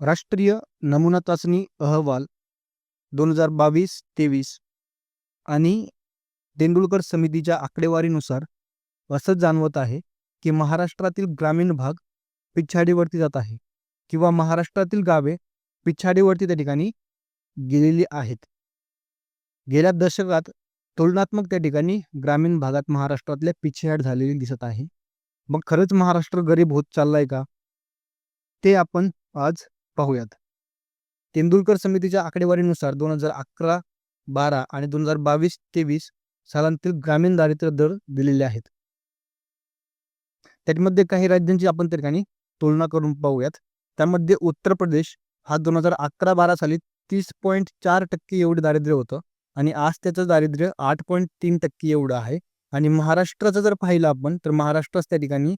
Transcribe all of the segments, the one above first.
राष्ट्रीय नमुना चाचणी अहवाल दोन हजार बावीस तेवीस आणि तेंडुलकर समितीच्या आकडेवारीनुसार असं जाणवत आहे की महाराष्ट्रातील ग्रामीण भाग पिछाडीवरती जात आहे किंवा महाराष्ट्रातील गावे पिछाडीवरती त्या ठिकाणी गेलेली आहेत. गेल्या दशकात तुलनात्मक त्या ठिकाणी ग्रामीण भागात महाराष्ट्रातल्या पिछेहाट झालेली दिसत आहे. मग खरंच महाराष्ट्र गरीब होत चाललाय का? ते आपण आज पाहूयात. तेंडुलकर समितीच्या आकडेवारीनुसार दोन हजार अकरा बारा आणि दोन हजार बावीस तेवीस सालांतील ग्रामीण दारिद्र्य दर दिलेले आहेत. त्यामध्ये काही राज्यांची आपण त्या ठिकाणी तुलना करून पाहूयात. त्यामध्ये उत्तर प्रदेश हा दोन हजार अकरा बारा साली तीस पॉईंट चार टक्के एवढे दारिद्र्य होतं आणि आज त्याचं दारिद्र्य आठ पॉईंट तीन टक्के एवढं आहे. आणि महाराष्ट्राचं जर पाहिलं आपण तर महाराष्ट्रात त्या ठिकाणी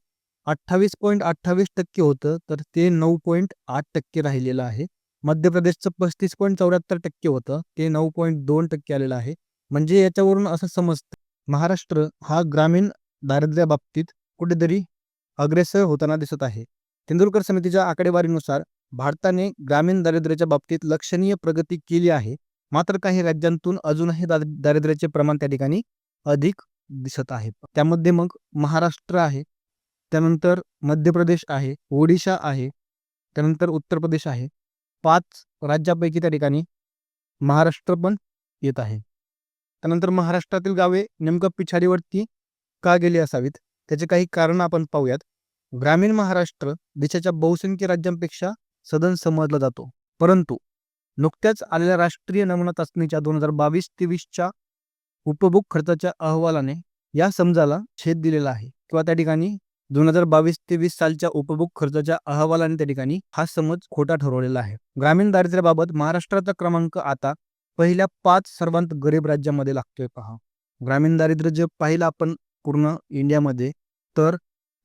अठ्ठावीस पॉईंट अठ्ठावीस टक्के होतं तर ते नऊ पॉईंट आठ टक्के राहिलेलं आहे. मध्य प्रदेशचं पस्तीस पॉईंट चौऱ्याहत्तर टक्के होतं ते नऊ पॉईंट दोन टक्के आलेलं आहे. म्हणजे याच्यावरून असं समजतं महाराष्ट्र हा ग्रामीण दारिद्र्याबाबतीत कुठेतरी अग्रेसर होताना दिसत आहे. तेंडुलकर समितीच्या आकडेवारीनुसार भारताने ग्रामीण दारिद्र्याच्या बाबतीत लक्षणीय प्रगती केली आहे. मात्र काही राज्यांतून अजूनही दारिद्र्याचे प्रमाण त्या ठिकाणी अधिक दिसत आहे. त्यामध्ये मग महाराष्ट्र आहे. त्यानंतर मध्य प्रदेश आहे ओडिशा आहे त्यानंतर उत्तर प्रदेश आहे. पाच राज्यापैकी त्या ठिकाणी महाराष्ट्र पण येत आहे. त्यानंतर महाराष्ट्रातील गावे नेमकं पिछाडीवरती का गेली असावीत? त्याचे काही कारण आपण पाहूयात. ग्रामीण महाराष्ट्र देशाच्या बहुसंख्य राज्यांपेक्षा सदन समजला जातो. परंतु नुकत्याच आलेल्या राष्ट्रीय नमुना चाचणीच्या दोन हजार बावीस तेवीसच्या उपभोग खर्चाच्या अहवालाने या समजाला छेद दिलेला आहे. किंवा त्या ठिकाणी दोन हजार बावीस तेवीस सालच्या उपभोग खर्चाच्या अहवालाने त्या ठिकाणी हा समज खोटा ठरवलेला आहे. ग्रामीण दारिद्र्याबाबत महाराष्ट्राचा क्रमांक आता पहिल्या पाच सर्वांत गरीब राज्यामध्ये लागतोय पहा. ग्रामीण दारिद्र्य जे पाहिलं आपण पूर्ण इंडियामध्ये तर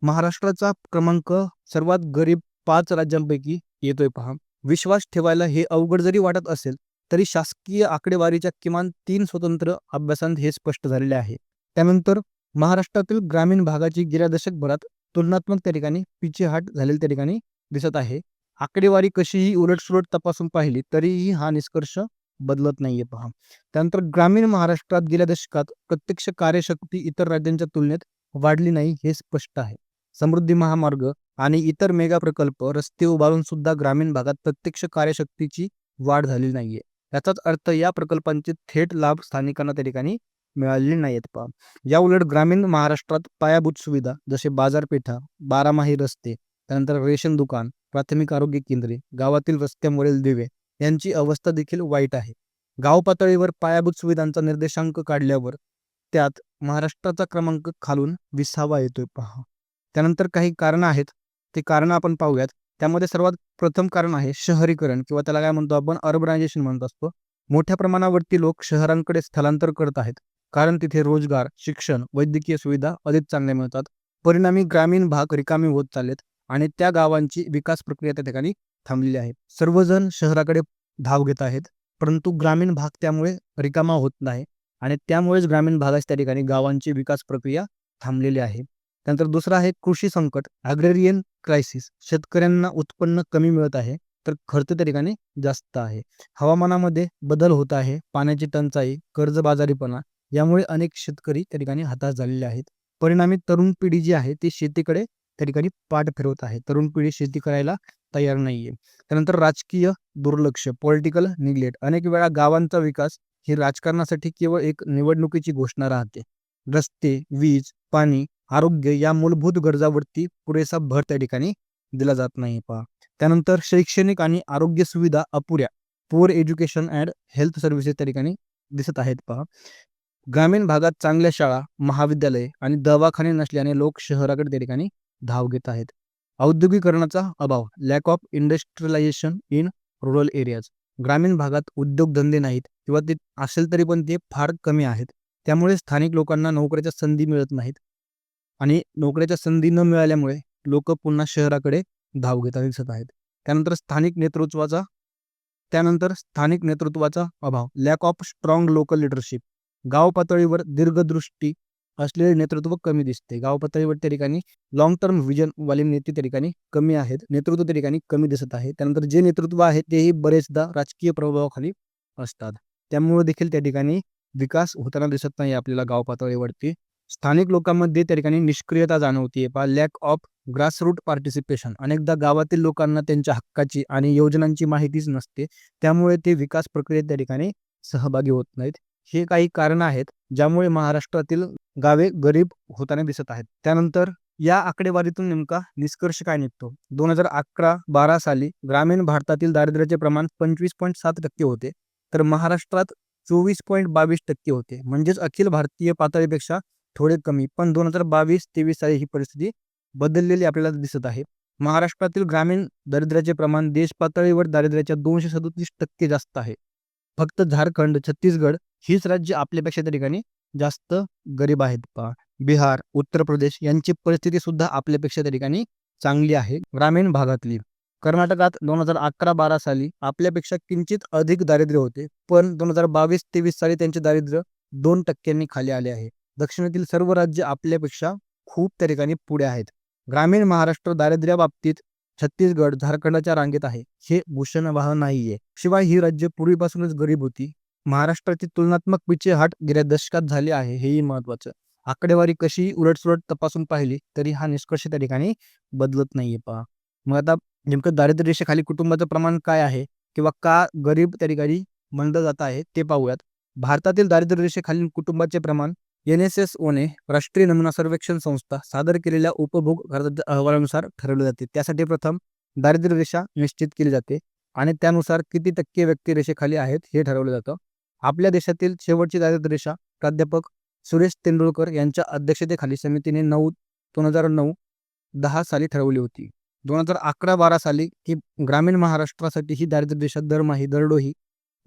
महाराष्ट्राचा क्रमांक सर्वात गरीब पाच राज्यांपैकी येतोय पहा. विश्वास ठेवायला हे अवघड जरी वाटत असेल तरी शासकीय आकडेवारीच्या किमान तीन स्वतंत्र अभ्यासांत हे स्पष्ट झालेले आहे. त्यानंतर महाराष्ट्रातील ग्रामीण भागाची गेल्या दशकभरात तुलनात्मक त्या ठिकाणी पिछेहाट झालेली त्या ठिकाणी दिसत आहे. आकडेवारी कशीही उलटसुलट तपासून पाहिली तरीही हा निष्कर्ष बदलत नाहीये पहा. त्यानंतर ग्रामीण महाराष्ट्रात गेल्या दशकात प्रत्यक्ष कार्यशक्ती इतर राज्यांच्या तुलनेत वाढली नाही हे स्पष्ट आहे. समृद्धी महामार्ग आणि इतर मेगा प्रकल्प रस्ते उभारून सुद्धा ग्रामीण भागात प्रत्यक्ष कार्यशक्तीची वाढ झालेली नाहीये. याचाच अर्थ या प्रकल्पांचे थेट लाभ स्थानिकांना त्या ठिकाणी मिळालेले नाहीत पहा. या उलट ग्रामीण महाराष्ट्रात पायाभूत सुविधा जसे बाजारपेठा बारामाही रस्ते त्यानंतर रेशन दुकान प्राथमिक आरोग्य केंद्रे गावातील रस्त्यांवरील दिवे यांची अवस्था देखील वाईट आहे. गाव पातळीवर पायाभूत सुविधांचा निर्देशांक काढल्यावर त्यात महाराष्ट्राचा क्रमांक खालून विसावा येतोय पहा. त्यानंतर काही कारणं आहेत. ते कारणं आपण पाहूयात. त्यामध्ये सर्वात प्रथम कारण आहे शहरीकरण किंवा त्याला काय म्हणतो आपण अर्बनायझेशन म्हणत असतो. मोठ्या प्रमाणावरती लोक शहरांकडे स्थलांतर करत आहेत. कारण तिथे रोजगार शिक्षण वैद्यकीय सुविधा अधिक चांगल्या मिळतात. परिणामी ग्रामीण भाग रिकामी होत चाललेत आणि त्या गावांची विकास प्रक्रिया त्या ठिकाणी थांबलेली आहे. सर्वजण शहराकडे धाव घेत आहेत परंतु ग्रामीण भाग त्यामुळे रिकामा होत नाही आणि त्यामुळेच ग्रामीण भागाच्या त्या ठिकाणी गावांची विकास प्रक्रिया थांबलेली आहे. त्यानंतर दुसरा आहे कृषी संकट ॲग्रेरियन क्रायसिस शेतकऱ्यांना उत्पन्न कमी मिळत आहे तर खर्च त्या ठिकाणी जास्त आहे. हवामानामध्ये बदल होत आहे पाण्याची टंचाई कर्जबाजारीपणा यामुळे अनेक शेतकरी त्या ठिकाणी हताश झालेले आहेत. परिणामी तरुण पिढी जी आहे ती शेतीकडे त्या ठिकाणी पाठ फिरवत आहे. तरुण पिढी शेती करायला तयार नाहीये. त्यानंतर राजकीय दुर्लक्ष पॉलिटिकल निग्लेक्ट अनेक वेळा गावांचा विकास ही राजकारणासाठी केवळ एक निवडणुकीची घोषणा राहते. रस्ते वीज पाणी आरोग्य या मूलभूत गरजावरती पुरेसा भर त्या ठिकाणी दिला जात नाही पहा. त्यानंतर शैक्षणिक आणि आरोग्य सुविधा अपुऱ्या. Poor education and health services त्या ठिकाणी दिसत आहेत पहा. ग्रामीण भागात चांगल्या शाळा महाविद्यालय आणि दवाखाने नसल्याने लोक शहराकडे त्या ठिकाणी धाव घेत आहेत. औद्योगिकरणाचा अभाव lack of industrialisation in rural areas ग्रामीण भागात उद्योगधंदे नाहीत किंवा ते असेल तरी पण ते फार कमी आहेत. त्यामुळे स्थानिक लोकांना नोकऱ्याच्या संधी मिळत नाहीत आणि नोकऱ्याच्या संधी न मिळाल्यामुळे लोक पुन्हा शहराकडे धाव घेताना दिसत आहेत. त्यानंतर स्थानिक नेतृत्वाचा त्यानंतर स्थानिक नेतृत्वाचा अभाव lack of strong local leadership गाव पातळीवर दीर्घदृष्टी असलेले नेतृत्व कमी दिसते. गाव पातळीवर त्या ठिकाणी लॉंग टर्म व्हिजन वाले नेते त्या ठिकाणी कमी आहेत. नेतृत्व त्या ठिकाणी कमी दिसत आहे. त्यानंतर जे नेतृत्व आहे तेही बरेचदा राजकीय प्रभावाखाली असतात. त्यामुळे देखील त्या ठिकाणी विकास होताना दिसत नाही आपल्याला गाव पातळीवरती. स्थानिक लोकांमध्ये त्या ठिकाणी निष्क्रियता जाणवते पा लॅक ऑफ ग्रासरूट पार्टिसिपेशन अनेकदा गावातील लोकांना त्यांच्या हक्काची आणि योजनांची माहितीच नसते. त्यामुळे ते विकास प्रक्रियेत त्या ठिकाणी सहभागी होत नाहीत. हे काही कारण आहेत ज्यामुळे महाराष्ट्रातील गावे गरीब होताना दिसत आहेत. त्यानंतर या आकडेवारीतून नेमका निष्कर्ष काय निघतो? दोन हजार अकरा बारा साली ग्रामीण भारतातील दारिद्र्याचे प्रमाण पंचवीस पॉईंट सात टक्के होते तर महाराष्ट्रात चोवीस पॉईंट बावीस टक्के होते. म्हणजेच अखिल भारतीय पातळीपेक्षा थोडे कमी. पण दोन हजार बावीस तेवीस साली ही परिस्थिती बदललेली आपल्याला दिसत आहे. महाराष्ट्रातील ग्रामीण दारिद्र्याचे प्रमाण देश पातळीवर दारिद्र्याच्या दोनशे सदोतीस टक्के जास्त आहे. फक्त झारखंड छत्तीसगड हीच राज्य आपल्यापेक्षा त्या ठिकाणी जास्त गरीब आहेत पहा. बिहार उत्तर प्रदेश यांची परिस्थिती सुद्धा आपल्यापेक्षा त्या ठिकाणी चांगली आहे. ग्रामीण भागातली. कर्नाटकात दोन हजार अकरा बारा साली आपल्यापेक्षा किंचित अधिक दारिद्र्य होते. पण दोन हजार बावीस तेवीस साली त्यांचे दारिद्र्य दोन टक्क्यांनी खाली आले आहे. दक्षिणेतील सर्व राज्य आपल्यापेक्षा खूप त्या ठिकाणी पुढे आहेत. ग्रामीण महाराष्ट्र दारिद्र्याबाबतीत छत्तीसगड झारखंडच्या रांगेत आहे. हे भूषणवाह नाहीये. शिवाय ही राज्य पूर्वीपासूनच गरीब होती. महाराष्ट्राची तुलनात्मक पिछेहाट गेल्या दशकात झाली आहे हेही महत्वाचं आकडेवारी कशी उलटसुलट तपासून पाहिली तरी हा निष्कर्ष त्या ठिकाणी बदलत नाहीये पहा. मग आता नेमकं दारिद्र्य रेषेखाली कुटुंबाचं प्रमाण काय आहे किंवा का गरीब त्या ठिकाणी म्हणलं जात आहे ते पाहूयात. भारतातील दारिद्र्य रेषेखालील कुटुंबाचे प्रमाण एन एस एस ओने राष्ट्रीय नमुना सर्वेक्षण संस्था सादर केलेल्या उपभोग खर्चाच्या अहवालानुसार ठरवले जाते. त्यासाठी प्रथम दारिद्र्य रेषा निश्चित केली जाते आणि त्यानुसार किती टक्के व्यक्ती रेषेखाली आहेत हे ठरवलं जातं. आपल्या देशातील शेवटची दारिद्र्य रेषा प्राध्यापक सुरेश तेंडुलकर यांच्या अध्यक्षतेखाली समितीने नऊ दोन हजार नऊ दहा साली ठरवली होती. दोन हजार अकरा बारा साली ही ग्रामीण महाराष्ट्रासाठी ही दारिद्र्य रेषा दरमाही दरडोही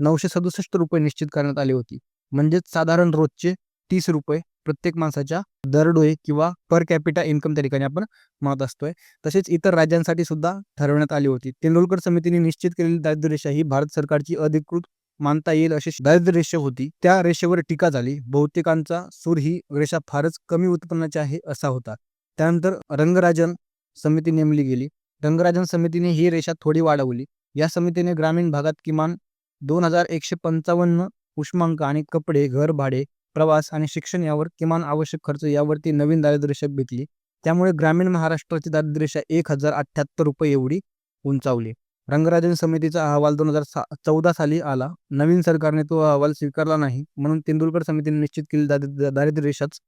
नऊशे सदुसष्ट रुपये निश्चित करण्यात आली होती. म्हणजेच साधारण रोजचे तीस रुपये प्रत्येक माणसाच्या दरडोई किंवा पर कॅपिटा इन्कम त्या ठिकाणी आपण म्हणत असतोय. तसेच इतर राज्यांसाठी सुद्धा ठरवण्यात आली होती. तेंडुलकर समितीने निश्चित केलेली दारिद्र्य रेषा ही भारत सरकारची अधिकृत मानता येईल अशी दारिद्र्य रेषा होती. त्या रेषेवर टीका झाली. बहुतेकांचा सूर ही रेषा फारच कमी उत्पन्नाची आहे असा होता. त्यानंतर रंगराजन समिती नेमली गेली. रंगराजन समितीने ही रेषा थोडी वाढवली. या समितीने ग्रामीण भागात किमान दोन हजार एकशे पंचावन्न उष्मांक आणि कपडे घर भाडे प्रवास आणि शिक्षण यावर किमान आवश्यक खर्च यावरती नवीन दारिद्र्य घेतली. त्यामुळे ग्रामीण महाराष्ट्राची दारिद्र्यरेषा एक हजार अठ्ठ्याहत्तर रुपये एवढी उंचावली. रंगराजन समितीचा अहवाल दोन हजार सा चौदा साली आला. नवीन सरकारने तो अहवाल स्वीकारला नाही. म्हणून तेंडुलकर समितीने निश्चित केली. दारिद्र्य दारिद्र्य रेषाच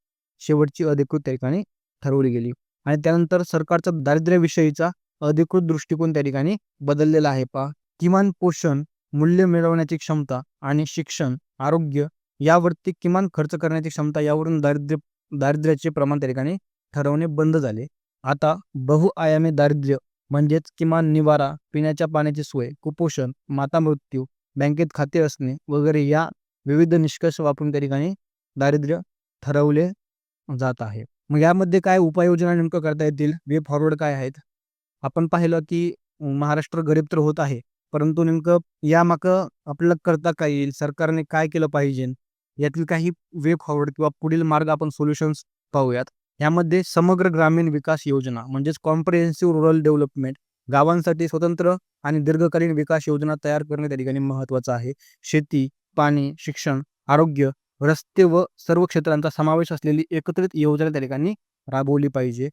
शेवटची अधिकृत त्या ठिकाणी ठरवली गेली. आणि त्यानंतर सरकारचा दारिद्र्याविषयीचा अधिकृत दृष्टिकोन त्या ठिकाणी बदललेला आहे. पा किमान पोषण मूल्य मिळवण्याची क्षमता आणि शिक्षण आरोग्य यावरती किमान खर्च करण्याची क्षमता यावरून दारिद्र्य दारिद्र्याचे प्रमाण त्या ठिकाणी ठरवणे बंद झाले. आता बहुआयामी दारिद्र्य म्हणजेच किमान निवारा पिण्याच्या पाण्याची सोय कुपोषण माता मृत्यू बँकेत खाते असणे वगैरे या विविध निष्कर्ष वापरून त्या ठिकाणी दारिद्र्य ठरवले जात आहे. मग यामध्ये काय उपाययोजना नेमकं करता येतील? वे फॉरवर्ड काय आहेत? आपण पाहिलं की महाराष्ट्र गरीब तर होत आहे परंतु नेमकं यामागं आपल्याला करता काय येईल? सरकारने काय केलं पाहिजे? यातील काही वे फॉरवर्ड किंवा पुढील मार्ग आपण सोल्युशन्स पाहूयात. यामध्ये समग्र ग्रामीण विकास योजना म्हणजेच कॉम्प्रिहेन्सिव्ह रुरल डेव्हलपमेंट गावांसाठी स्वतंत्र आणि दीर्घकालीन विकास योजना तयार करणे त्या ठिकाणी महत्त्वाचं आहे. शेती पाणी शिक्षण आरोग्य रस्ते व सर्व क्षेत्रांचा समावेश असलेली एकत्रित योजना त्या ठिकाणी राबवली पाहिजे.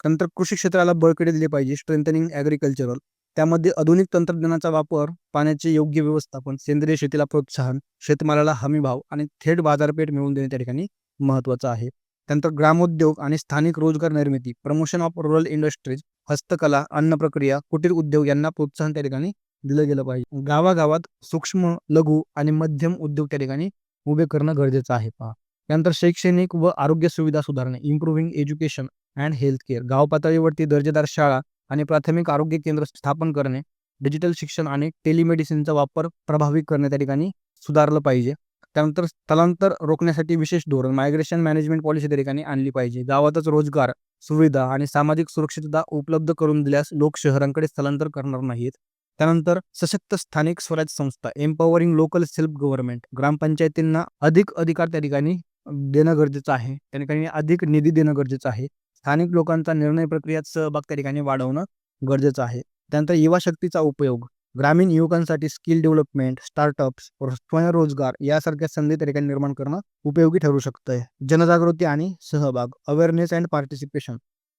नंतर कृषी क्षेत्राला बळकटी दिली पाहिजे. स्ट्रेंथनिंग ॲग्रिकल्चरल त्यामध्ये आधुनिक तंत्रज्ञानाचा वापर पाण्याचे योग्य व्यवस्थापन सेंद्रिय शेतीला प्रोत्साहन शेतमालाला हमी भाव आणि थेट बाजारपेठ मिळवून देणे त्या ठिकाणी महत्वाचं आहे. त्यानंतर ग्रामोद्योग आणि स्थानिक रोजगार निर्मिती प्रमोशन ऑफ रुरल इंडस्ट्रीज हस्तकला अन्न प्रक्रिया कुटीर उद्योग यांना प्रोत्साहन त्या ठिकाणी दिलं गेलं पाहिजे. गावागावात सूक्ष्म लघु आणि मध्यम उद्योग त्या ठिकाणी उभे करणं गरजेचं आहे. पहा. त्यानंतर शैक्षणिक व आरोग्य सुविधा सुधारणे improving education and health care गाव पातळीवरती दर्जेदार शाळा आणि प्राथमिक आरोग्य केंद्र स्थापन करणे डिजिटल शिक्षण आणि टेलिमेडिसिनचा वापर प्रभावी करणे त्या ठिकाणी सुधारलं पाहिजे. त्यानंतर स्थलांतर रोखण्यासाठी विशेष धोरण मायग्रेशन मॅनेजमेंट पॉलिसी त्या ठिकाणी आणली पाहिजे गावातच रोजगार सुविधा आणि सामाजिक सुरक्षितता उपलब्ध करून दिल्यास लोक शहरांकडे स्थलांतर करणार नाहीत त्यानंतर सशक्त स्थानिक स्वराज्य संस्था एम्पॉवरिंग लोकल सेल्फ गव्हर्नमेंट ग्रामपंचायतींना अधिक अधिकार त्या ठिकाणी देणं गरजेचं आहे. त्या ठिकाणी अधिक निधी देणं गरजेचं आहे. स्थानिक लोकांचा निर्णय प्रक्रियात सहभाग त्या ठिकाणी वाढवणं गरजेचं आहे. त्यानंतर युवा शक्तीचा उपयोग ग्रामीण युवकांसाठी स्किल डेव्हलपमेंट, स्टार्टअप्स, स्वयंरोजगार यासारख्या संधी तरीका निर्माण करणं उपयोगी ठरू शकतंय. जनजागृती आणि सहभाग अवेअरनेस अँड पार्टिसिपेशन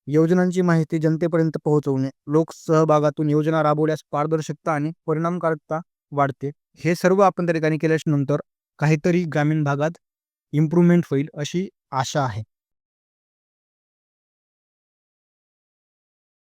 योजनांची माहिती जनतेपर्यंत पोहोचवणे, लोक सहभागातून योजना राबवल्यास पारदर्शकता आणि परिणामकारकता वाढते. हे सर्व आपण त्या ठिकाणी केल्यानंतर नंतर काहीतरी ग्रामीण भागात इम्प्रूव्हमेंट होईल अशी आशा आहे.